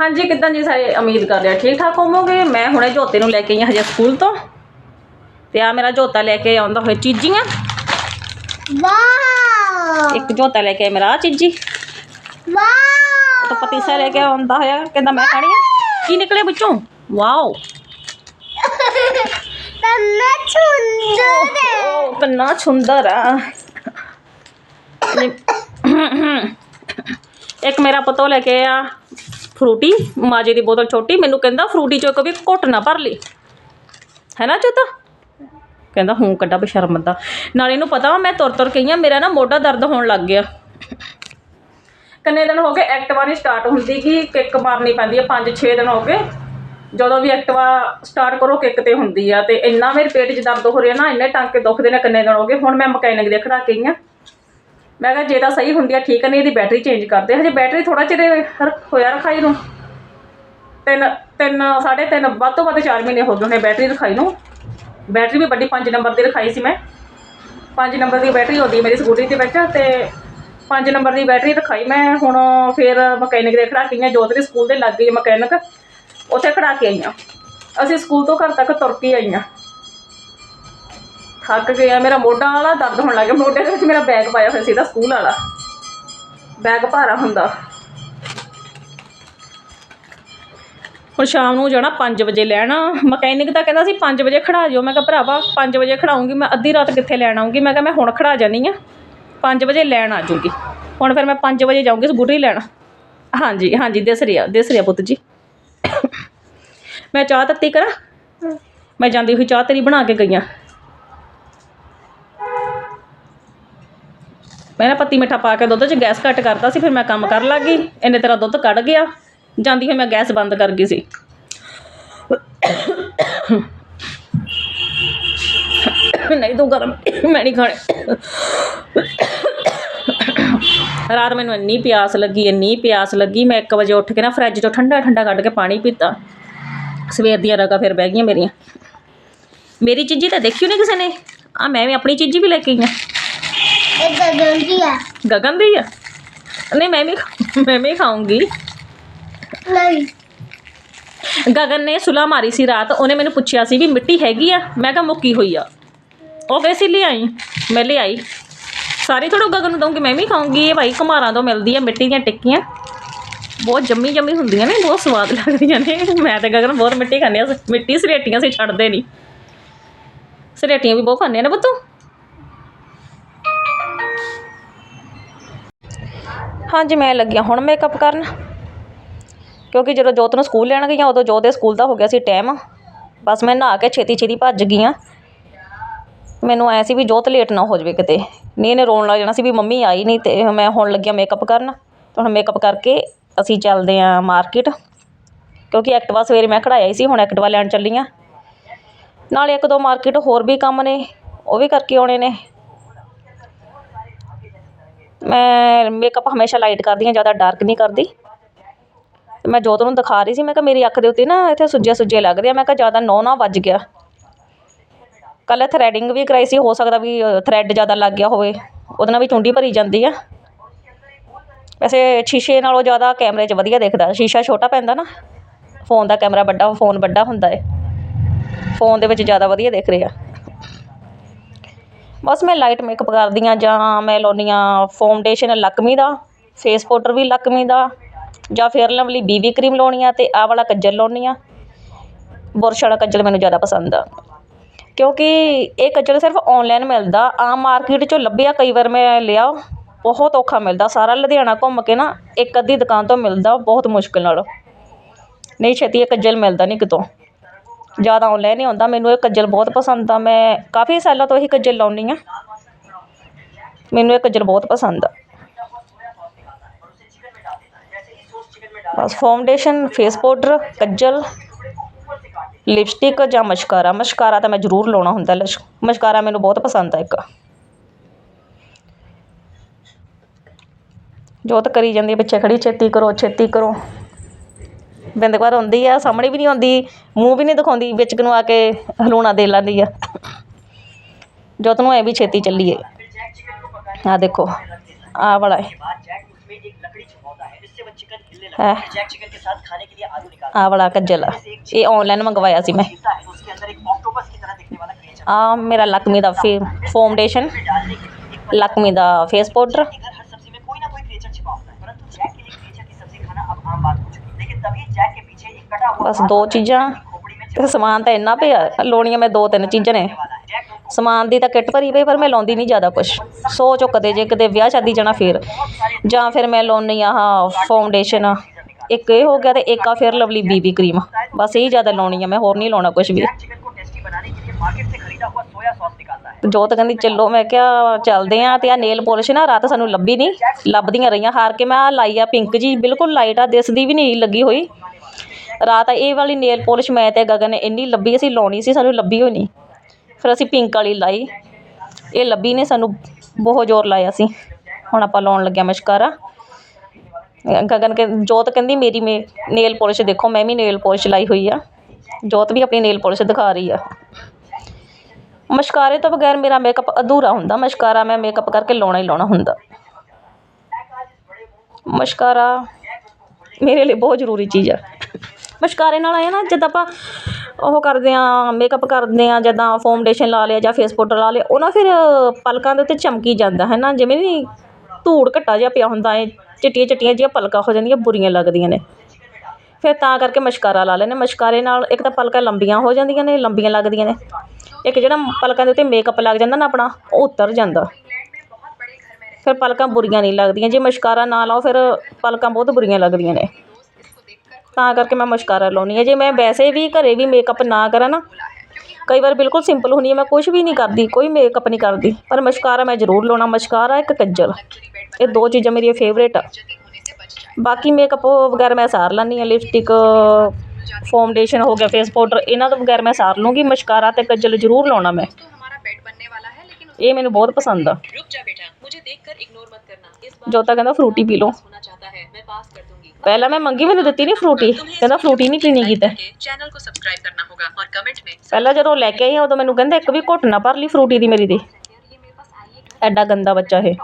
ਹਾਂਜੀ ਕਿਦਾਂ ਜੀ ਸਾਰੇ ਉਮੀਦ ਕਰਦੇ ਆ ਠੀਕ ਠਾਕ ਹੋਵੋਗੇ? ਮੈਂ ਹੁਣੇ ਜੋਤੇ ਨੂੰ ਲੈ ਕੇ ਆਈ ਹਾਂ ਹਜੇ ਸਕੂਲ ਤੋਂ। ਤੇ ਆ ਮੇਰਾ ਜੋਤਾ ਲੈ ਕੇ ਆਉਂਦਾ ਹੋਇਆ ਚੀਜ਼ੀਆਂ। ਵਾਓ! ਇੱਕ ਜੋਤਾ ਲੈ ਕੇ ਆਇਆ ਮੇਰਾ ਚੀਜ਼ੀ। ਵਾਓ! ਤਾਂ ਪਤੀਸਾ ਲੈ ਕੇ ਆਉਂਦਾ ਹੋਇਆ ਕਹਿੰਦਾ ਮੈਂ ਖਾਣੀ ਆ। ਕੀ ਨਿਕਲੇ ਵਿੱਚੋਂ? ਵਾਓ! ਤੰਨਾ ਸੁੰਦਰ ਹੈ ਕਿੰਨਾ ਸੁੰਦਰ ਆ। ਇੱਕ ਮੇਰਾ ਪਤੋ ਲੈ ਕੇ ਆ ਫਰੂਟੀ ਮਾਜੇ ਦੀ ਬੋਤਲ ਛੋਟੀ, ਮੈਨੂੰ ਕਹਿੰਦਾ ਫਰੂਟੀ ਚੋਂ ਕभी ਘੁੱਟ ਨਾ ਭਰ ਲਈ ਹੈ ਨਾ ਚੋਤਾ? ਕਹਿੰਦਾ ਹੂੰ ਕੱਢਾ ਬਸ਼ਰਮ ਦਾ ਨਾਲ ਇਹਨੂੰ ਪਤਾ ਵਾ, ਮੈਂ ਤੁਰ ਤੁਰ ਕੇ ਆਈ ਆ, ਮੇਰਾ ਨਾ ਮੋਢਾ ਦਰਦ ਹੋਣ ਲੱਗ ਗਿਆ। ਕਿੰਨੇ ਦਿਨ ਹੋ ਗਏ ਐਕਟਿਵਾ ਨਹੀਂ ਸਟਾਰਟ ਹੁੰਦੀ ਕਿ ਕਿੱਕ ਮਾਰਨੀ ਪੈਂਦੀ ਹੈ 5-6 ਦਿਨ ਹੋ ਗਏ। ਜਦੋਂ ਵੀ ਐਕਟਿਵਾ ਸਟਾਰਟ ਕਰੋ, ਕਿੱਕ ਤੇ ਹੁੰਦੀ ਆ, ਤੇ ਇੰਨਾ ਮੇਰੇ ਪੇਟ 'ਚ ਦਰਦ ਹੋ ਰਿਹਾ ਨਾ, ਇੰਨੇ ਟਾਂਕੇ ਦੁਖਦੇ ਨੇ, ਕਿੰਨੇ ਦਿਨ ਹੋ ਗਏ। ਹੁਣ ਮੈਂ ਮਕੈਨਿਕ ਦੇ ਖੜਾ ਕੇ ਆਈ ਆ। ਮੈਂ ਕਿਹਾ ਜੇ ਤਾਂ ਸਹੀ ਹੁੰਦੀ ਆ, ਠੀਕ ਆ, ਨਹੀਂ ਇਹਦੀ ਬੈਟਰੀ ਚੇਂਜ ਕਰਦੇ। ਹਜੇ ਬੈਟਰੀ ਥੋੜਾ ਚਿਰ ਰ- ਹੋਇਆ ਰਖਾਈ ਨੂੰ। ਤਿੰਨ ਤਿੰਨ, ਸਾਢੇ ਤਿੰਨ, ਵੱਧ ਤੋਂ ਵੱਧ 4 ਮਹੀਨੇ ਹੋ ਗਏ ਨੇ ਬੈਟਰੀ ਰਖਾਈ ਨੂੰ। ਬੈਟਰੀ ਵੀ ਵੱਡੀ 5 ਨੰਬਰ ਦੀ ਰਖਾਈ ਸੀ ਮੈਂ। 5 ਨੰਬਰ ਦੀ ਬੈਟਰੀ ਹੁੰਦੀ ਮੇਰੀ ਸਕੂਟਰੀ ਦੇ ਵਿੱਚ ਤੇ 5 ਨੰਬਰ ਦੀ ਬੈਟਰੀ ਰਖਾਈ ਮੈਂ। ਹੁਣ ਫਿਰ ਮਕੈਨਿਕ ਦੇ ਖੜਾ ਕੇ ਆਈ ਹਾਂ ਜੋਤ ਦੇ ਸਕੂਲ ਦੇ ਲਾਗੇ ਮਕੈਨਿਕ। ਉੱਥੇ ਖੜਾ ਕੇ ਆਈ ਹਾਂ ਅਸੀਂ ਸਕੂਲ ਤੋਂ ਘਰ ਤੱਕ ਤੁਰ ਕੇ ਆਈ ਹਾਂ ਥੱਕ ਗਿਆ ਮੇਰਾ ਮੋਢਾ ਵਾਲਾ ਦਰਦ ਹੋਣ ਲੱਗ ਗਿਆ ਮੋਢੇ ਦੇ ਵਿੱਚ ਮੇਰਾ ਬੈਗ ਪਾਇਆ ਹੋਇਆ ਸੀ ਦਾ ਸਕੂਲ ਵਾਲਾ। ਬੈਗ ਭਾਰਾ ਹੁੰਦਾ। ਹੁਣ ਸ਼ਾਮ ਨੂੰ ਜਾਣਾ 5 ਵਜੇ ਲੈਣ। ਮਕੈਨਿਕ ਤਾਂ ਕਹਿੰਦਾ ਸੀ 5 ਵਜੇ ਖੜਾ ਜਿਓ। ਮੈਂ ਕਿਹਾ ਭਰਾਵਾ 5 ਵਜੇ ਖੜਾਉਂਗੀ ਮੈਂ ਅੱਧੀ ਰਾਤ ਕਿੱਥੇ ਲੈਣ ਆਉਂਗੀ ਮੈਂ ਕਿਹਾ ਮੈਂ ਹੁਣ ਖੜਾ ਜਾਨੀ ਆ। 5 ਵਜੇ ਲੈਣ ਆ ਜੂਗੀ। ਹੁਣ ਫਿਰ ਮੈਂ 5 ਵਜੇ ਜਾਊਂਗੀ ਸਕੂਟਰੀ ਲੈਣ। ਹਾਂਜੀ ਹਾਂਜੀ ਦਿਸ ਰਿਹਾ ਦਿਸ ਰਿਹਾ ਪੁੱਤ ਜੀ। ਮੈਂ ਚਾਹ ਤੱਤੀ ਕਰਾਂ? ਮੈਂ ਜਾਂਦੀ ਹੋਈ ਚਾਹ ਤੇਰੀ ਬਣਾ ਕੇ ਗਈਆਂ ਮੈਂ ਨਾ ਪੱਤੀ ਮਿੱਠਾ ਪਾ ਕੇ ਦੁੱਧ 'ਚ ਗੈਸ ਘੱਟ ਕਰਤਾ ਸੀ, ਫਿਰ ਮੈਂ ਕੰਮ ਕਰਨ ਲੱਗ ਗਈ। ਇੰਨੇ ਤੇਰਾ ਦੁੱਧ ਕੱਢ ਗਿਆ। ਜਾਂਦੀ ਹੋਈ ਮੈਂ ਗੈਸ ਬੰਦ ਕਰ ਗਈ ਸੀ। ਨਹੀਂ ਤੂੰ ਗਰਮ, ਮੈਂ ਨਹੀਂ ਖਾਣੇ। ਰਾਤ ਮੈਨੂੰ ਇੰਨੀ ਪਿਆਸ ਲੱਗੀ, ਇੰਨੀ ਪਿਆਸ ਲੱਗੀ। ਮੈਂ 1 ਵਜੇ ਉੱਠ ਕੇ ਨਾ ਫਰਿੱਜ 'ਚੋਂ ਠੰਡਾ ਠੰਡਾ ਕੱਢ ਕੇ ਪਾਣੀ ਪੀਤਾ। ਸਵੇਰ ਦੀਆਂ ਰਗਾ ਫਿਰ ਬਹਿ ਗਈਆਂ ਮੇਰੀਆਂ। ਮੇਰੀ ਚੀਜ਼ੀ ਤਾਂ ਦੇਖੀ ਨਹੀਂ ਕਿਸੇ ਨੇ? ਆ ਮੈਂ ਵੀ ਆਪਣੀ ਚੀਜ਼ੀ ਵੀ ਲੈ ਕੇ ਆਈ ਹਾਂ। ਇਹ ਗਗਨ ਆ ਗਗਨ ਦੀ ਆ ਨਹੀਂ ਮੈਂ ਵੀ ਮੈਂ ਵੀ ਖਾਉਂਗੀ ਨਹੀਂ ਗਗਨ ਨੇ ਸੁਲਾ ਮਾਰੀ ਸੀ ਰਾਤ ਉਹਨੇ ਮੈਨੂੰ ਪੁੱਛਿਆ ਸੀ ਵੀ ਮਿੱਟੀ ਹੈਗੀ ਆ ਮੈਂ ਕਿਹਾ ਮੁੱਕੀ ਹੋਈ ਆ ਉਹ ਕਹਿੰਦੀ ਸੀ ਲਿਆਈ ਮੈਂ ਲਿਆਈ ਸਾਰੀ ਥੋੜਾ ਗਗਨ ਨੂੰ ਦਊਂਗੀ ਮੈਂ ਵੀ ਖਾਉਂਗੀ ਇਹ ਭਾਈ ਕੁਮਾਰਾਂ ਤੋਂ ਮਿਲਦੀ ਆ ਮਿੱਟੀ ਦੀਆਂ ਟਿੱਕੀਆਂ ਬਹੁਤ ਜੰਮੀ ਜੰਮੀ ਹੁੰਦੀਆਂ ਨੇ ਬਹੁਤ ਸਵਾਦ ਲੱਗਦੀਆਂ ਨੇ। ਮੈਂ ਤੇ ਗਗਨ ਬਹੁਤ ਮਿੱਟੀ ਖਾਂਦੇ ਆ ਮਿੱਟੀ ਸਲੇਟੀਆਂ ਸੀ ਛੱਡਦੇ ਨਹੀਂ। ਸਲੇਟੀਆਂ ਵੀ ਬਹੁਤ ਖਾਂਦੇ ਆ ਨਾ ਬੱਤੂ ਹਾਂਜੀ, ਮੈਂ ਲੱਗਿਆ ਹੁਣ ਮੇਕਅਪ ਕਰਨ। ਕਿਉਂਕਿ ਜਦੋਂ ਜੋਤ ਨੂੰ ਸਕੂਲ ਲੈਣ ਗਈਆਂ, ਉਦੋਂ ਜੋਤ ਦੇ ਸਕੂਲ ਦਾ ਹੋ ਗਿਆ ਸੀ ਟਾਈਮ ਬਸ ਮੈਂ ਨਹਾ ਕੇ ਛੇਤੀ ਛੇਤੀ ਭੱਜ ਗਈ ਹਾਂ। ਮੈਨੂੰ ਐਂ ਸੀ ਵੀ ਜੋਤ ਲੇਟ ਨਾ ਹੋ ਜਾਵੇ ਕਿਤੇ। ਨਹੀਂ, ਇਹਨੇ ਰੋਣ ਲੱਗ ਜਾਣਾ ਸੀ ਵੀ ਮੰਮੀ ਆਈ ਨਹੀਂ ਅਤੇ ਮੈਂ ਹੁਣ ਲੱਗਿਆ ਮੇਕਅਪ ਕਰਨ। ਅਤੇ ਹੁਣ ਮੇਕਅਪ ਕਰਕੇ ਅਸੀਂ ਚੱਲਦੇ ਹਾਂ ਮਾਰਕੀਟ ਕਿਉਂਕਿ ਐਕਟਿਵਾ ਸਵੇਰੇ ਮੈਂ ਖੜਾਇਆ ਹੀ ਸੀ, ਹੁਣ ਐਕਟਿਵਾ ਲੈਣ ਚੱਲੀ ਹਾਂ। ਨਾਲੇ ਇੱਕ ਦੋ ਮਾਰਕੀਟ ਹੋਰ ਵੀ ਕੰਮ ਨੇ, ਉਹ ਵੀ ਕਰਕੇ ਆਉਣੇ ਨੇ। ਮੈਂ ਮੇਕਅਪ ਹਮੇਸ਼ਾ ਲਾਈਟ ਕਰਦੀ ਹਾਂ, ਜ਼ਿਆਦਾ ਡਾਰਕ ਨਹੀਂ ਕਰਦੀ। ਮੈਂ ਜੋਤ ਨੂੰ ਦਿਖਾ ਰਹੀ ਸੀ, ਮੈਂ ਕਿਹਾ ਮੇਰੀ ਅੱਖ ਦੇ ਉੱਤੇ ਨਾ ਇੱਥੇ ਸੁੱਜੇ ਸੁੱਜੇ ਲੱਗਦੇ ਆ, ਮੈਂ ਕਿਹਾ ਜ਼ਿਆਦਾ ਨੌ ਨਾ ਵੱਜ ਗਿਆ। ਕੱਲ੍ਹ ਥਰੈਡਿੰਗ ਵੀ ਕਰਾਈ ਸੀ, ਹੋ ਸਕਦਾ ਵੀ ਥਰੈਡ ਜ਼ਿਆਦਾ ਲੱਗ ਗਿਆ ਹੋਵੇ, ਉਹਦੇ ਨਾਲ ਵੀ ਚੁੰਡੀ ਭਰੀ ਜਾਂਦੀ ਆ। ਵੈਸੇ ਸ਼ੀਸ਼ੇ ਨਾਲੋਂ ਜ਼ਿਆਦਾ ਕੈਮਰੇ 'ਚ ਵਧੀਆ ਦਿਖਦਾ, ਸ਼ੀਸ਼ਾ ਛੋਟਾ ਪੈਂਦਾ ਨਾ ਫੋਨ ਦਾ ਕੈਮਰਾ ਵੱਡਾ ਫੋਨ ਵੱਡਾ ਹੁੰਦਾ ਹੈ ਫੋਨ ਦੇ ਵਿੱਚ ਜ਼ਿਆਦਾ ਵਧੀਆ ਦਿਖ ਰਿਹਾ। ਬਸ ਮੈਂ ਲਾਈਟ ਮੇਕਅਪ ਕਰਦੀ ਹਾਂ ਜਾਂ ਮੈਂ ਲਾਉਂਦੀ ਹਾਂ ਫਾਊਂਡੇਸ਼ਨ ਲੱਕਮੀ ਦਾ ਫੇਸ ਪਾਊਡਰ ਵੀ ਲੱਕਮੀ ਦਾ, ਜਾਂ ਫੇਅਰ ਲਵਲੀ ਬੀਬੀ ਕਰੀਮ ਲਾਉਣੀ ਆ ਅਤੇ ਆਹ ਵਾਲਾ ਕੱਜਲ ਲਾਉਂਦੀ ਹਾਂ ਬੁਰਸ਼ ਵਾਲਾ ਕੱਜਲ ਮੈਨੂੰ ਜ਼ਿਆਦਾ ਪਸੰਦ ਆ। ਕਿਉਂਕਿ ਇਹ ਕੱਜਲ ਸਿਰਫ ਔਨਲਾਈਨ ਮਿਲਦਾ, ਆਮ ਮਾਰਕੀਟ 'ਚੋਂ ਲੱਭਿਆ ਕਈ ਵਾਰ ਮੈਂ ਲਿਆ, ਬਹੁਤ ਔਖਾ ਮਿਲਦਾ। ਸਾਰਾ ਲੁਧਿਆਣਾ ਘੁੰਮ ਕੇ ਨਾ ਇੱਕ ਅੱਧੀ ਦੁਕਾਨ ਤੋਂ ਮਿਲਦਾ ਬਹੁਤ ਮੁਸ਼ਕਿਲ ਨਾਲ। ਨਹੀਂ ਛੇਤੀ ਇਹ ਕੱਜਲ ਮਿਲਦਾ ਨਹੀਂ ਕਿਤੋਂ। ਜ਼ਿਆਦਾ ਆਨਲਾਈਨ ਹੀ ਆਉਂਦਾ। ਮੈਨੂੰ ਇਹ ਕੱਜਲ ਬਹੁਤ ਪਸੰਦ ਆ। ਮੈਂ ਕਾਫੀ ਸਾਲਾਂ ਤੋਂ ਇਹੀ ਕੱਜਲ ਲਾਉਂਦੀ ਹਾਂ। ਮੈਨੂੰ ਇਹ ਕੱਜਲ ਬਹੁਤ ਪਸੰਦ ਆ। ਬਸ ਫਾਊਂਡੇਸ਼ਨ ਫੇਸ ਪਾਊਡਰ ਕੱਜਲ ਲਿਪਸਟਿਕ ਜਾਂ ਮਸ਼ਕਾਰਾ ਮਸ਼ਕਾਰਾ ਤਾਂ ਮੈਂ ਜ਼ਰੂਰ ਲਾਉਣਾ ਹੁੰਦਾ, ਲਸ਼। ਮਸ਼ਕਾਰਾ ਮੈਨੂੰ ਬਹੁਤ ਪਸੰਦ ਆ ਇੱਕ। ਜੋਤ ਕਰੀ ਜਾਂਦੀ ਹੈ ਪਿੱਛੇ ਖੜੀ, ਛੇਤੀ ਕਰੋ ਛੇਤੀ ਕਰੋ। ਬਿੰਦ ਕੁ ਵਾਰ ਰੋਂਦੀ ਆ, ਸਾਹਮਣੇ ਵੀ ਨਹੀਂ ਆਉਂਦੀ, ਮੂੰਹ ਵੀ ਨਹੀਂ ਦਿਖਾਉਂਦੀ, ਵਿੱਚ ਨੂੰ ਆ ਕੇ ਹਲੂਣਾ ਦੇ ਲੈਂਦੀ ਆ। ਜੋਤ ਨੂੰ ਐ ਵੀ ਛੇਤੀ ਚੱਲੀਏ। ਆ ਦੇਖੋ ਆ ਵਾਲਾ है ਆ ਵਾਲਾ ਕੱਜਲ ਇਹ ਆਨਲਾਈਨ ਮੰਗਵਾਇਆ ਸੀ ਮੈਂ। ਆ ਮੇਰਾ ਲਕਮੀ ਦਾ ਫਾਊਂਡੇਸ਼ਨ ਲਕਮੀ ਦਾ ਫੇਸ ਪਾਊਡਰ ਬਸ ਦੋ ਚੀਜ਼ਾਂ। ਤੇ ਸਮਾਨ ਤਾਂ ਇੰਨਾ ਪਿਆ ਲੋਣੀਆਂ ਮੈਂ ਦੋ ਤਿੰਨ ਚੀਜ਼ਾਂ ਨੇ। ਸਮਾਨ ਦੀ ਤਾਂ ਕਿੱਟ ਭਰੀ ਪਈ ਪਰ ਮੈਂ ਲਾਉਂਦੀ ਨਹੀਂ ਜ਼ਿਆਦਾ ਕੁਝ ਸੋ ਚੋ ਕਦੇ ਜੇ ਕਿਤੇ ਵਿਆਹ ਸ਼ਾਦੀ ਜਾਣਾ ਫੇਰ। ਜਾਂ ਫਿਰ ਮੈਂ ਲਾਉਣੀ ਹਾਂ ਫਾਊਂਡੇਸ਼ਨ ਇੱਕ ਇਹ ਹੋ ਗਿਆ ਤੇ ਇੱਕ ਆ ਫਿਰ ਲਵਲੀ ਬੀਬੀ ਕਰੀਮ। ਬਸ ਇਹ ਜ਼ਿਆਦਾ ਲਾਉਣੀ ਆ ਮੈਂ ਹੋਰ ਨਹੀਂ ਲਾਉਣਾ ਕੁਝ ਵੀ। ਜੋਤ ਕਹਿੰਦੀ, ਚੱਲੋ, ਮੈਂ ਕਿਹਾ, ਚੱਲਦੇ ਆ। ਤੇ ਆ ਨੇਲ ਪੋਲਿਸ਼ ਨਾ, ਰਾਤ ਸਾਨੂੰ ਲੱਭੀ ਨਹੀਂ ਲੱਭਦੀਆਂ ਰਹੀਆਂ। ਹਾਰ ਕੇ ਮੈਂ ਆ ਲਾਈ ਆ ਪਿੰਕ ਜੀ, ਬਿਲਕੁਲ ਲਾਈਟ ਆ, ਦਿਸਦੀ ਵੀ ਨਹੀਂ ਲੱਗੀ ਹੋਈ। ਰਾਤ ਇਹ ਵਾਲੀ ਨੇਲ ਪੋਲਿਸ਼ ਮੈਂ ਤੇ ਗਗਨ ਇੰਨੀ ਲੱਭੀ, ਅਸੀਂ ਲਾਉਣੀ ਸੀ, ਸਾਨੂੰ ਲੱਭੀ ਹੋਈ ਨਹੀਂ ਫਿਰ ਅਸੀਂ ਪਿੰਕ ਵਾਲੀ ਲਾਈ। ਇਹ ਲੱਭੀ ਨੇ, ਸਾਨੂੰ ਬਹੁਤ ਜ਼ੋਰ ਲਾਇਆ ਸੀ। ਹੁਣ ਆਪਾਂ ਲਾਉਣ ਲੱਗਿਆ ਮਸ਼ਕਾਰਾ। ਗਗਨ ਕੇ ਜੋਤ ਕਹਿੰਦੀ, ਮੇਰੀ ਮੇ ਨੇਲ ਪੋਲਿਸ਼ ਦੇਖੋ, ਮੈਂ ਵੀ ਨੇਲ ਪੋਲਿਸ਼ ਲਾਈ ਹੋਈ ਆ। ਜੋਤ ਵੀ ਆਪਣੀ ਨੇਲ ਪੋਲਿਸ਼ ਦਿਖਾ ਰਹੀ ਆ। ਮਸ਼ਕਾਰੇ ਤੋਂ ਬਗੈਰ ਮੇਰਾ ਮੇਕਅਪ ਅਧੂਰਾ ਹੁੰਦਾ। ਮਸ਼ਕਾਰਾ ਮੈਂ ਮੇਕਅਪ ਕਰਕੇ ਲਾਉਣਾ ਹੀ ਲਾਉਣਾ ਹੁੰਦਾ। ਮਸ਼ਕਾਰਾ ਮੇਰੇ ਲਈ ਬਹੁਤ ਜ਼ਰੂਰੀ ਚੀਜ਼ ਹੈ ਮਸ਼ਕਾਰੇ ਨਾਲ ਆਇਆ ਨਾ, ਜਦ ਆਪਾਂ ਉਹ ਕਰਦੇ ਆ ਮੇਕਅਪ ਕਰਦੇ ਆ ਜਦਾਂ ਫਾਊਂਡੇਸ਼ਨ ਲਾ ਲਿਆ ਜਾਂ ਫੇਸ ਪਾਊਡਰ ਲਾ ਲਿਆ, ਉਹ ਨਾ ਫਿਰ ਪਲਕਾਂ ਦੇ ਉੱਤੇ ਚਮਕੀ ਜਾਂਦਾ, ਹੈ ਨਾ? ਜਿਵੇਂ ਨਹੀਂ ਧੂੜ ਘੱਟਾ ਜਿਹਾ ਪਿਆ ਹੁੰਦਾ ਏ ਚਿੱਟੀਆਂ ਚਿੱਟੀਆਂ ਜਿਹੀਆਂ ਪਲਕਾਂ ਹੋ ਜਾਂਦੀਆਂ, ਬੁਰੀਆਂ ਲੱਗਦੀਆਂ ਨੇ। ਫਿਰ ਤਾਂ ਕਰਕੇ ਮਸ਼ਕਾਰਾ ਲਾ ਲੈਂਦੇ ਮਸ਼ਕਾਰੇ ਨਾਲ ਇੱਕ ਤਾਂ ਪਲਕਾਂ ਲੰਬੀਆਂ ਹੋ ਜਾਂਦੀਆਂ ਨੇ, ਲੰਬੀਆਂ ਲੱਗਦੀਆਂ ਨੇ। ਇੱਕ ਜਿਹੜਾ ਪਲਕਾਂ ਦੇ ਉੱਤੇ ਮੇਕਅਪ ਲੱਗ ਜਾਂਦਾ ਨਾ ਆਪਣਾ, ਉਹ ਉਤਰ ਜਾਂਦਾ। ਫਿਰ ਪਲਕਾਂ ਬੁਰੀਆਂ ਨਹੀਂ ਲੱਗਦੀਆਂ। ਜੇ ਮਸ਼ਕਾਰਾ ਨਾ ਲਾਓ, ਫਿਰ ਪਲਕਾਂ ਬਹੁਤ ਬੁਰੀਆਂ ਲੱਗਦੀਆਂ ਨੇ। ਤਾਂ ਕਰਕੇ ਮੈਂ ਮਸ਼ਕਾਰਾ ਲਾਉਂਦੀ ਹਾਂ। ਜੇ ਮੈਂ ਵੈਸੇ ਵੀ ਘਰੇ ਵੀ ਮੇਕਅਪ ਨਾ ਕਰਾਂ ਨਾ, ਕਈ ਵਾਰ ਬਿਲਕੁਲ ਸਿੰਪਲ ਹੁੰਦੀ ਹੈ ਮੈਂ ਕੁਝ ਵੀ ਨਹੀਂ ਕਰਦੀ, ਕੋਈ ਮੇਕਅਪ ਨਹੀਂ ਕਰਦੀ। ਪਰ ਮਸ਼ਕਾਰਾ ਮੈਂ ਜ਼ਰੂਰ ਲਾਉਣਾ। ਮਸ਼ਕਾਰਾ ਇੱਕ ਕੱਜਲ। ਇਹ ਦੋ ਚੀਜ਼ਾਂ ਮੇਰੀਆਂ ਫੇਵਰੇਟ ਆ। ਬਾਕੀ ਮੇਕਅਪ ਵਗੈਰਾ ਮੈਂ ਸਾਰ ਲੈਂਦੀ ਹਾਂ। ਲਿਪਸਟਿਕ ਫਾਊਂਡੇਸ਼ਨ ਹੋ ਗਿਆ ਫੇਸ ਪਾਊਡਰ ਇਹਨਾਂ ਤੋਂ ਵਗੈਰਾ ਮੈਂ ਸਾਰ ਲੂੰਗੀ ਮਸ਼ਕਾਰਾ ਤੇ ਕੱਜਲ ਜ਼ਰੂਰ ਲਾਉਣਾ ਮੈਂ तो हमारा बेड बनने वाला है लेकिन ਇਹ ਮੈਨੂੰ ਬਹੁਤ ਪਸੰਦ ਆ उस- रुक जा बेटा मुझे देखकर इग्नोर मत करना इस बार ਜੋਤਾ ਕਹਿੰਦਾ ਫਰੂਟੀ ਪੀ ਲਓ होना चाहता है मैं पास कर दूंगी ਪਹਿਲਾਂ ਮੈਂ ਮੰਗੀ ਮੈਨੂੰ ਦਿੱਤੀ ਨਹੀਂ ਫਰੂਟੀ ਕਹਿੰਦਾ ਫਰੂਟੀ ਨਹੀਂ ਪੀਣੀ ਕਿਤੇ चैनल को सब्सक्राइब करना होगा और कमेंट में ਪਹਿਲਾਂ ਜਦੋਂ ਲੈ ਕੇ ਆਈ ਆ, ਉਦੋਂ ਮੈਨੂੰ ਕਹਿੰਦਾ ਇੱਕ ਵੀ ਘੁੱਟ ਨਾ ਭਰ ਲਈ ਫਰੂਟੀ ਦੀ ਮੇਰੀ ਦੀ ਐਡਾ ਗੰਦਾ ਬੱਚਾ ਇਹ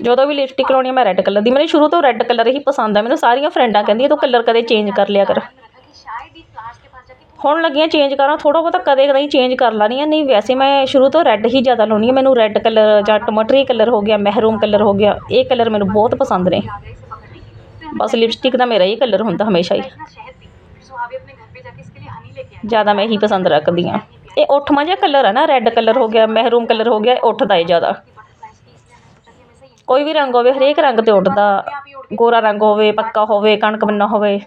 ਜਦੋਂ ਵੀ ਲਿਪਸਟਿਕ ਕਰਾਉਣੀ ਮੈਂ ਰੈੱਡ ਕਲਰ ਦੀ। ਮੈਨੂੰ ਸ਼ੁਰੂ ਤੋਂ ਰੈੱਡ ਕਲਰ ਹੀ ਪਸੰਦ ਆ। ਮੈਨੂੰ ਸਾਰੀਆਂ ਫਰੈਂਡਾਂ ਕਹਿੰਦੀਆਂ ਤੂੰ ਕਲਰ ਕਦੇ ਚੇਂਜ ਕਰ ਲਿਆ ਕਰ। ਹੁਣ ਲੱਗੀਆਂ ਚੇਂਜ ਕਰਾਂ ਥੋੜਾ ਬਹੁਤਾ ਕਦੇ ਕਦੇ ਚੇਂਜ ਕਰ ਲਾਣੀ ਆ। ਨਹੀਂ, ਵੈਸੇ ਮੈਂ ਸ਼ੁਰੂ ਤੋਂ ਰੈੱਡ ਹੀ ਜ਼ਿਆਦਾ ਲਾਉਣੀ ਆ। ਮੈਨੂੰ ਰੈੱਡ ਕਲਰ ਜਾਂ ਟਮਾਟਰੀ ਕਲਰ ਹੋ ਗਿਆ ਮਹਿਰੂਮ ਕਲਰ ਹੋ ਗਿਆ, ਇਹ ਕਲਰ ਮੈਨੂੰ ਬਹੁਤ ਪਸੰਦ ਨੇ। ਬਸ ਲਿਪਸਟਿਕ ਦਾ ਮੇਰਾ ਇਹ ਕਲਰ ਹੁੰਦਾ ਹਮੇਸ਼ਾ ਹੀ। ਜ਼ਿਆਦਾ ਮੈਂ ਹੀ ਪਸੰਦ ਰੱਖਦੀ ਆ। ਇਹ ਉੱਠ ਮਾ ਜਿਹਾ ਕਲਰ ਆ ਨਾ ਰੈੱਡ ਕਲਰ ਹੋ ਗਿਆ ਮਹਿਰੂਮ ਕਲਰ ਹੋ ਗਿਆ ਉੱਠਦਾ ਏ ਜ਼ਿਆਦਾ। ਕੋਈ ਵੀ ਰੰਗ ਹੋਵੇ, ਹਰੇਕ ਰੰਗ 'ਤੇ ਉੱਡਦਾ। ਗੋਰਾ ਰੰਗ ਹੋਵੇ, ਪੱਕਾ ਹੋਵੇ, ਕਣਕ ਬੰਨਾ ਹੋਵੇ।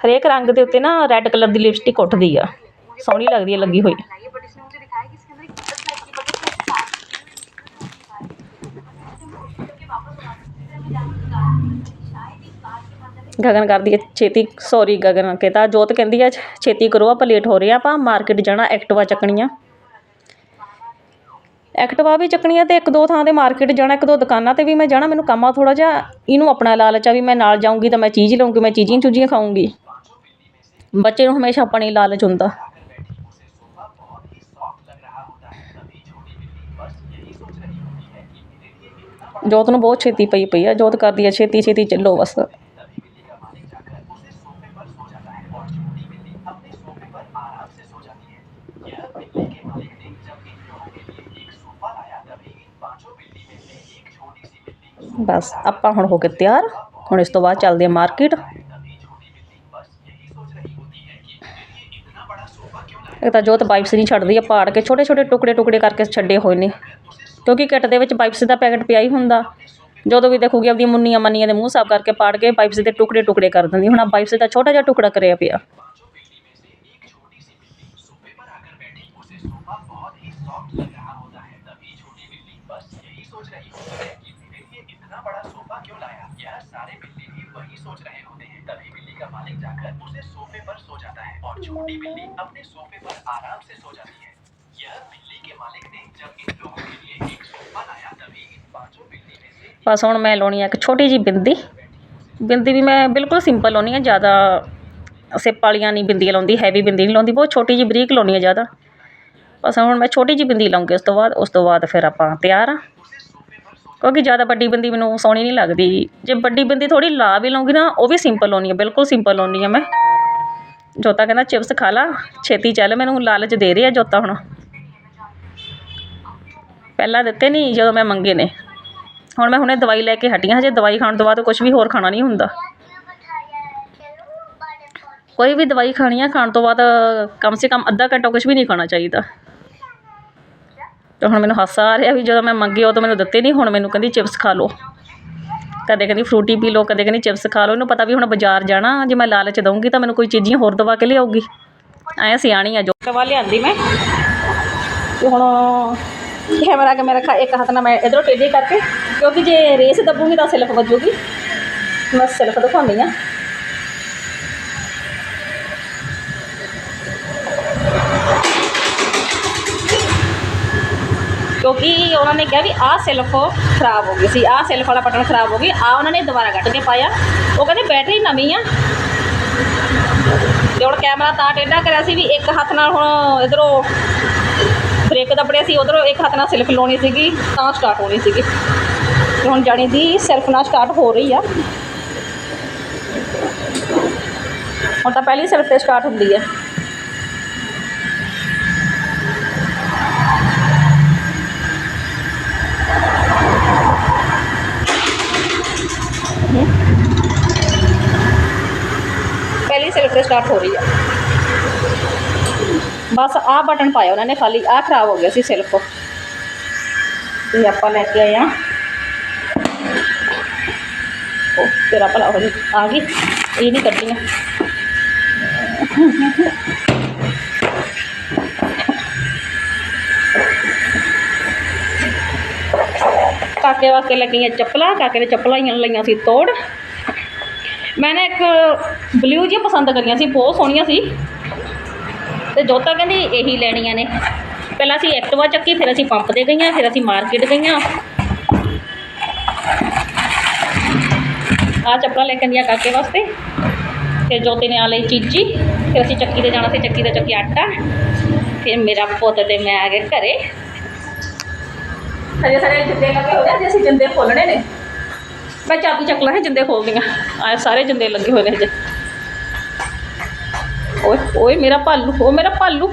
ਹਰੇਕ ਰੰਗ ਦੇ ਉੱਤੇ ਨਾ ਰੈੱਡ ਕਲਰ ਦੀ ਲਿਪਸਟਿਕ ਉੱਠਦੀ ਆ। ਸੋਹਣੀ ਲੱਗਦੀ ਆ, ਲੱਗੀ ਹੋਈ। ਗਗਨ ਕਰਦੀ ਹੈ ਛੇਤੀ ਸੌਰੀ ਗਗਨ ਕਹਿੰਦਾ ਜੋਤ ਕਹਿੰਦੀ ਹੈ ਛੇਤੀ ਕਰੋ, ਆਪਾਂ ਲੇਟ ਹੋ ਰਹੇ ਆ, ਆਪਾਂ ਮਾਰਕੀਟ ਜਾਣਾ, ਐਕਟਿਵਾ ਚੱਕਣੀ ਆ। ਐਕਟਿਵਾ ਵੀ ਚੱਕਣੀ ਆ ਅਤੇ ਇੱਕ ਦੋ ਥਾਂ ਤੇ ਮਾਰਕੀਟ ਜਾਣਾ, ਇੱਕ ਦੋ ਦੁਕਾਨਾਂ ਤੇ ਵੀ ਮੈਂ ਜਾਣਾ, ਮੈਨੂੰ ਕੰਮ ਆ ਥੋੜ੍ਹਾ ਜਿਹਾ, ਇਹਨੂੰ ਆਪਣਾ ਲਾਲਚ ਆ ਵੀ ਮੈਂ ਨਾਲ ਜਾਊਂਗੀ ਤਾਂ ਮੈਂ ਚੀਜ਼ ਲਊਂਗੀ ਮੈਂ ਚੀਜ਼ੀਆਂ ਚੂਜੀਆਂ ਖਾਊਂਗੀ। ਬੱਚੇ ਨੂੰ ਹਮੇਸ਼ਾ ਆਪਣੀ ਲਾਲਚ ਹੁੰਦਾ। ਜੋਤ ਨੂੰ ਬਹੁਤ ਛੇਤੀ ਪਈ ਪਈ ਆ, ਜੋਤ ਕਰਦੀ ਆ ਛੇਤੀ ਛੇਤੀ ਚੱਲੋ ਬਸ। ਬਸ, ਆਪਾਂ ਹੁਣ ਹੋ ਕੇ ਤਿਆਰ। ਹੁਣ ਇਸ ਤੋਂ ਬਾਅਦ ਚੱਲਦੇ ਆ ਮਾਰਕੀਟ। ਇਹ ਤਾਂ ਜੋਤ ਪਾਈਪਸ ਨਹੀਂ ਛੱਡਦੀ ਆ ਪਾੜ ਕੇ ਛੋਟੇ ਛੋਟੇ ਟੁਕੜੇ ਟੁਕੜੇ ਕਰਕੇ ਛੱਡੇ ਹੋਏ ਨੇ। ਕਿਉਂਕਿ ਕਿੱਟ ਦੇ ਵਿੱਚ ਪਾਈਪਸ ਦਾ ਪੈਕਟ ਪਿਆ ਹੀ ਹੁੰਦਾ। ਜਦੋਂ ਵੀ ਦੇਖੂਗੀ ਆਪਦੀਆਂ ਮੁੰਨੀਆਂ ਮੰਨੀਆਂ ਦੇ ਮੂੰਹ ਸਾਫ਼ ਕਰਕੇ ਪਾੜ ਕੇ ਪਾਈਪਸ ਦੇ ਟੁਕੜੇ ਟੁਕੜੇ ਕਰ ਦਿੰਦੀ। ਹੁਣ ਆ ਪਾਈਪਸ ਦਾ ਛੋਟਾ ਜਿਹਾ ਟੁਕੜਾ ਕਰਿਆ ਪਿਆ। क्यों लाया? यह सारे बिल्ली भी वही सोच रहे होते हैं। तभी बिल्ली का मालिक जाकर उसे सोफे पर सो जाता है और छोटी बिल्ली अपने सोफे पर आराम से सो जाती है। यह बिल्ली के मालिक ने जब इन लोगों के लिए एक सोफा लाया तभी इन पाँचों बिल्ली में से बस हूँ मैं लोनी एक छोटी जी बिंदी। बिंदी भी मैं बिल्कुल सिंपल लोनी है ज़्यादा सिप वालियाँ नहीं बिंदियाँ लाँगी हैवी बिंदी नहीं लाँगी बहुत छोटी जी बरीक लानी है ज़्यादा। बस हूँ मैं छोटी जी बिंदी लाऊँगी उस तो बाद उस तो बाद फिर आप तैयार हाँ। ਕਿਉਂਕਿ ਜ਼ਿਆਦਾ ਵੱਡੀ ਬਿੰਦੀ ਮੈਨੂੰ ਸੋਹਣੀ ਨਹੀਂ ਲੱਗਦੀ। ਜੇ ਵੱਡੀ ਬਿੰਦੀ ਥੋੜ੍ਹੀ ਲਾ ਵੀ ਲਵਾਂਗੀ ਨਾ, ਉਹ ਵੀ ਸਿੰਪਲ ਲਾਉਣੀ ਹੈ, ਬਿਲਕੁਲ ਸਿੰਪਲ ਲਾਉਣੀ ਹਾਂ ਮੈਂ। ਜੋਤਾ ਕਹਿੰਦਾ ਚਿਪਸ ਖਾ ਲਾ, ਛੇਤੀ ਚੱਲ, ਮੈਨੂੰ ਲਾਲਚ ਦੇ ਰਿਹਾ ਜੋਤਾ ਹੁਣ। ਪਹਿਲਾਂ ਦਿੱਤੇ ਨਹੀਂ ਜਦੋਂ ਮੈਂ ਮੰਗੇ ਨੇ। ਹੁਣ ਮੈਂ ਹੁਣੇ ਦਵਾਈ ਲੈ ਕੇ ਹਟੀਆਂ ਹਜੇ ਦਵਾਈ ਖਾਣ ਤੋਂ ਬਾਅਦ ਕੁਝ ਵੀ ਹੋਰ ਖਾਣਾ ਨਹੀਂ ਹੁੰਦਾ। ਕੋਈ ਵੀ ਦਵਾਈ ਖਾਣੀ ਆ, ਖਾਣ ਤੋਂ ਬਾਅਦ ਕਮ ਸੇ ਕਮ ਅੱਧਾ ਘੰਟਾ ਕੁਝ ਵੀ ਨਹੀਂ ਖਾਣਾ ਚਾਹੀਦਾ। ਤੇ ਹੁਣ ਮੈਨੂੰ ਹਾਸਾ ਆ ਰਿਹਾ ਵੀ ਜਦੋਂ ਮੈਂ ਮੰਗੇ ਉਦੋਂ ਮੈਨੂੰ ਦਿੱਤੇ ਨਹੀਂ, ਹੁਣ ਮੈਨੂੰ ਕਹਿੰਦੀ ਚਿਪਸ ਖਾ ਲਓ। ਕਦੇ ਕਹਿੰਦੀ ਫਰੂਟੀ ਪੀ ਲਓ, ਕਦੇ ਕਹਿੰਦੀ ਚਿਪਸ ਖਾ ਲਓ। ਇਹਨੂੰ ਪਤਾ ਵੀ ਹੁਣ ਬਾਜ਼ਾਰ ਜਾਣਾ, ਜੇ ਮੈਂ ਲਾਲਚ ਦਊਂਗੀ ਤਾਂ ਮੈਨੂੰ ਕੋਈ ਚੀਜ਼ੀਆਂ ਹੋਰ ਦਵਾ ਕੇ ਲਿਆਊਗੀ। ਐਂ ਸਿਆਣੀ ਆ ਜੋ। ਦਵਾ ਲਿਆਂਦੀ ਮੈਂ। ਤੇ ਹੁਣ ਕੈਮਰਾ ਕਿ ਮੇਰਾ ਇੱਕ ਹੱਥ ਨਾਲ ਮੈਂ ਇਧਰੋਂ ਟੇਢੀ ਕਰਕੇ, ਕਿਉਂਕਿ ਜੇ ਰੇਸ ਦੱਬੂਗੀ ਤਾਂ ਸਿਲਫ ਵੱਜੂਗੀ। ਮੈਂ ਸਿਲਫ ਦਿਖਾਉਂਦੀ ਆ। ਕਿਉਂਕਿ ਉਹਨਾਂ ਨੇ ਕਿਹਾ ਵੀ ਆਹ ਸੈਲਫ ਖਰਾਬ ਹੋ ਗਈ ਸੀ, ਆਹ ਸੈਲਫ ਵਾਲਾ ਬਟਨ ਖਰਾਬ ਹੋ ਗਿਆ ਆ ਉਹਨਾਂ ਨੇ ਦੁਬਾਰਾ ਕੱਢ ਕੇ ਪਾਇਆ। ਉਹ ਕਹਿੰਦੇ ਬੈਟਰੀ ਨਵੀਂ ਆ। ਤੇ ਹੁਣ ਕੈਮਰਾ ਤਾਂ ਟੇਢਾ ਕਰਿਆ ਸੀ ਵੀ ਇੱਕ ਹੱਥ ਨਾਲ ਹੁਣ ਇਧਰੋਂ ਬ੍ਰੇਕ ਦੱਬੜਿਆ ਸੀ, ਉਧਰੋਂ ਇੱਕ ਹੱਥ ਨਾਲ ਸਿਲਫ ਲਾਉਣੀ ਸੀਗੀ, ਤਾਂ ਸਟਾਰਟ ਹੋਣੀ ਸੀਗੀ। ਤੇ ਹੁਣ ਜਾਣੀ ਦੀ ਸੈਲਫ ਨਾਲ ਸਟਾਰਟ ਹੋ ਰਹੀ ਆ। ਹੁਣ ਤਾਂ ਪਹਿਲੀ ਸਿਲਫ ਤੇ ਸਟਾਰਟ ਹੁੰਦੀ ਹੈ ਪਹਿਲੀ ਸੈਲਫ ਤੇ ਸਟਾਰਟ ਹੋ ਰਹੀ ਹੈ ਬਸ ਆਹ ਬਟਨ ਪਾਇਆ ਉਹਨਾਂ ਨੇ ਖਾਲੀ ਆਹ ਖਰਾਬ ਹੋ ਗਿਆ ਸੀ ਸੈਲਫ ਤੇ ਆਪਾਂ ਲੈ ਕੇ ਆਏ ਆ ਉਹ ਤੇਰਾ ਭਲਾ ਹੋ ਜੀ ਆ ਗਈ ਇਹ ਨਹੀਂ ਕੱਢੀਆਂ ਕਾਕੇ ਵਾਸਤੇ ਲੱਗੀਆਂ ਚੱਪਲਾਂ ਕਾਕੇ ਨੇ ਚੱਪਲਾਂ ਹੀ ਲਈਆਂ ਸੀ ਤੋੜ ਮੈਂ ਨਾ ਇੱਕ ਬਲੂ ਜਿਹੀਆਂ ਪਸੰਦ ਕਰੀਆਂ ਸੀ, ਬਹੁਤ ਸੋਹਣੀਆਂ ਸੀ। ਤੇ ਜੋਤਾ ਕਹਿੰਦੀ ਇਹੀ ਲੈਣੀਆਂ ਨੇ। ਪਹਿਲਾਂ ਅਸੀਂ ਐਕਟਿਵਾ ਚੱਕੀ, ਫਿਰ ਅਸੀਂ ਪੰਪ ਤੇ ਗਈਆਂ, ਫਿਰ ਅਸੀਂ ਮਾਰਕੀਟ ਗਈਆਂ। ਆ ਚੱਪਲਾਂ ਲੈ ਕੇ ਆਂਦੀਆਂ ਕਾਕੇ ਵਾਸਤੇ। ਫਿਰ ਜੋਤੇ ਨੇ ਆ ਲਈ ਚੀਜੀ ਫਿਰ ਅਸੀਂ ਚੱਕੀ ਤੇ ਜਾਣਾ ਸੀ, ਚੱਕੀ ਤੇ ਚੱਕੀ ਆਟਾ। ਫਿਰ ਮੇਰਾ ਪੁੱਤ ਤੇ ਮੈਂ ਆ ਗਏ ਘਰੇ। ਹਜੇ ਸਾਰੇ ਜਿੰਦੇ ਲੱਗੇ ਹੋਏ ਆ ਅਸੀਂ ਜਿੰਦੇ ਫੋਲਣੇ ਨੇ। ਮੈਂ ਚਾਬੀ ਚੱਕ ਲਾਂ ਜਿੰਦੇ ਖੋਲਦੀਆਂ। ਆ ਸਾਰੇ ਜਿੰਦੇ ਲੱਗੇ ਹੋਏ ਨੇ ਹਜੇ। ਓਏ ਓਏ, ਮੇਰਾ ਭਾਲੂ ਉਹ ਮੇਰਾ ਭਾਲੂ।